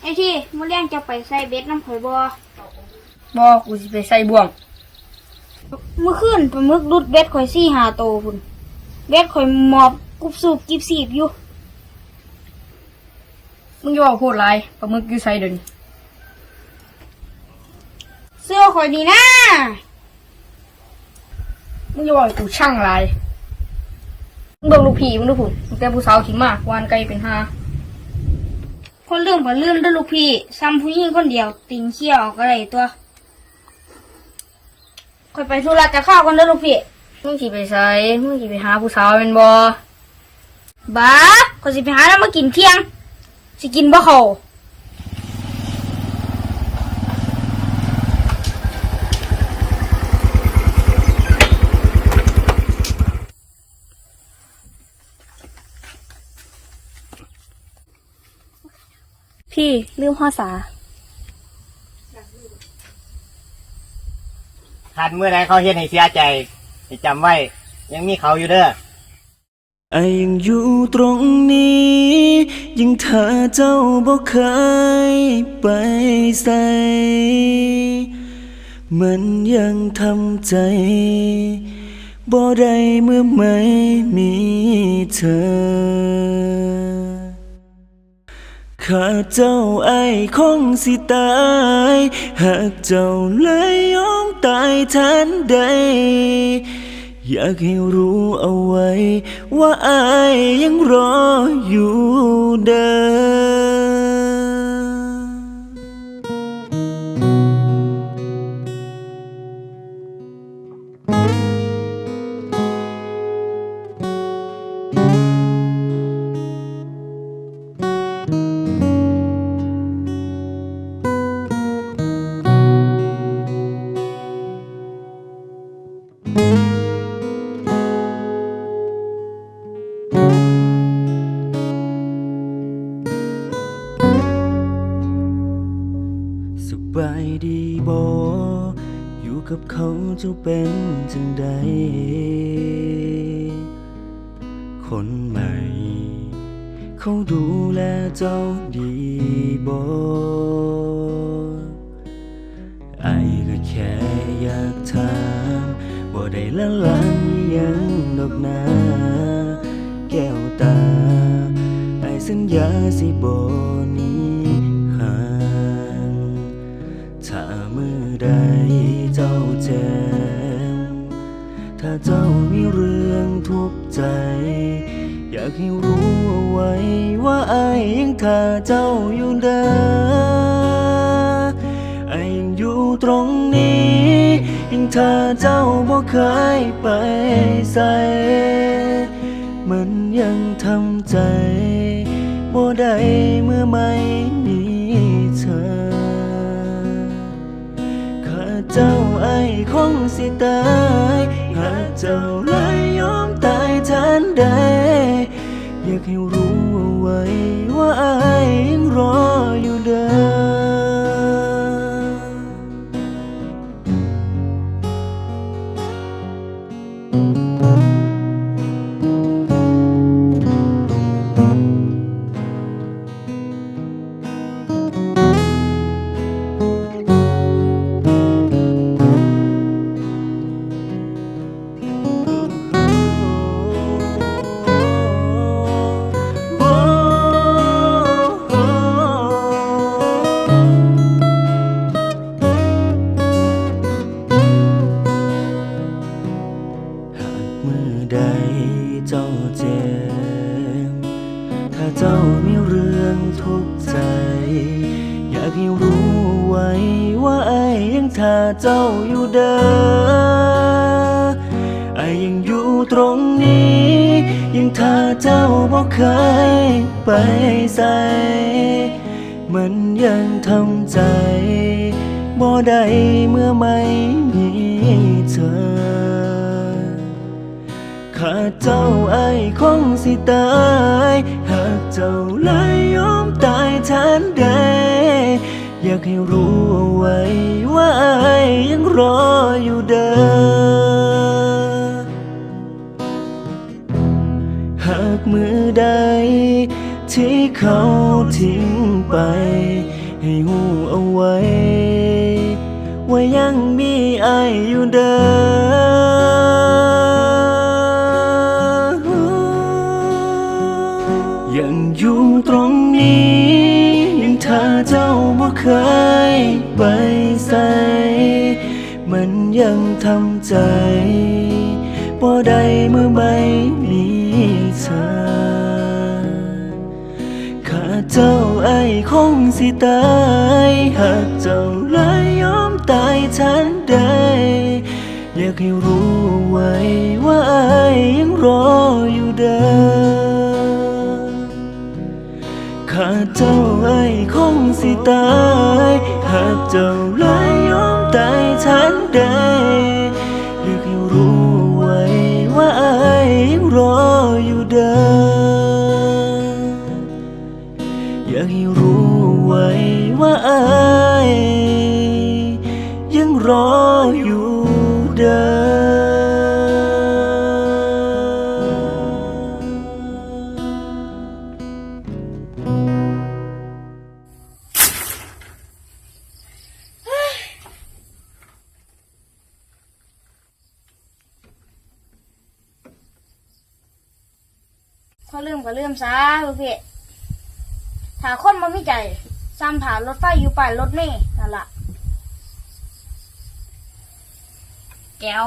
ไอ้ที่มื้อแรงจะไปใส่เบ็ดน้ำข่อยบ่บ่กูสิไปใส่บ่วงเมื่อคืนปลาหมึกรุดเบ็ดข่อยสี่หาโตพุ่นเบ็ดข่อยหมอบกุบสูบกิบสีบอยู่มึงจะว่าโคตรหลายปลาหมึกอยู่ใส่เดี๋ยวนี้เสื้อข่อยดีนะมึงจะว่าให้กูช่างหลายมึงเบิ่งลูกพี่มึงดูพุ่นมึงแต่ผู้สาวขี่มากวานไกลเป็นหา คนเรื่องบ่เรื่องด้วยลูกพี่ซ้ำผู้หญิงคนเดียว ติงเขี้ยวออกก็ได้ตัวค่อยไปธุระจะข้าวกันด้วยลูกพี่มึงสิไปใส่มึงสิไปหาผู้สาวเป็นบ่บ้าคนสิไปหาแล้วมากินเที่ยง สิกินบ่เขา พี่ลืมห่อสาขาดเมื่อใดเขาเฮ็ดให้เสียใจให้จำไว้ ยังมีเขาอยู่เด้อไอยังอยู่ตรงนี้ยิ่งถ้าเจ้าบ่เคยไปใส่มันยังทำใจบ่ได้เมื่อไม่มีเธอ ข้าเจ้าไอ้ายคงสิตายหากเจ้าเลยยอมตายทันใด อยากให้รู้เอาไว้ ว่าไอ้ยังรออยู่เด้อ สบายดีบออยู่กับเขาจะเป็นจังใด คนใหม่ เขาดูแลเจ้าดีบอไอก็แค่อยากถามบ่ได้ละลานยังดอกนาแก้วตา ไอสัญญาสิบ่หนี้ จ้าเจ็บถ้าเจ้ามีเรื่องทุกข์ใจ อยากให้รู้เอาไว้ ว่าไอายยังท่าเจ้าอยู่เด้อไอายยังอยู่ตรงนี้ยังท่าเจ้าบ่เคยไปใส่มันยังทำใจบ่ได้เมื่อไม่ เจ้าไอ้คงสิตายหากเจ้าเลยยอมตายทันใดอยากให้รู้เอาไว้ เจ้าเจ็บ ถ้าเจ้ามีเรื่องทุกข์ใจ อยากให้รู้ไว้ว่าไอ้ยังท่าเจ้าอยู่เด้อไอ้ยยังอยู่ตรงนี้ ยังท่าเจ้าบ่เคยไปใส่มันยังทำใจบ่ได้เมื่อไม่ เจ้าไอ้คงสิตายหากเจ้าเลยยอมตายทันใด อยากให้รู้เอาไว้ว่าไอ้ยังรออยู่เด้อหากมือใด ที่เขาทิ้งไป ให้หูเอาไว ยังอยู่ตรงนี้ ยังถ้าเจ้าบ่เคยไปใส่มันยังทำใจบ่ได้เมื่อไม่มีเธอข้าเจ้าไอ้คงสิตายหากเจ้าเลยยอมตายทันใดอยากให้รู้ไว้ว่าไอ้ยังรอ เจ้าไอ้ยคงสิตาย หากเจ้าเลยยอมตายฉันได้ พอลืมก็ลืมซะลูกพี่ถ้าคนมันไม่ใจซ้ำผ่านรถไฟอยู่ป้ายรถเมล์นั่นละแก้ว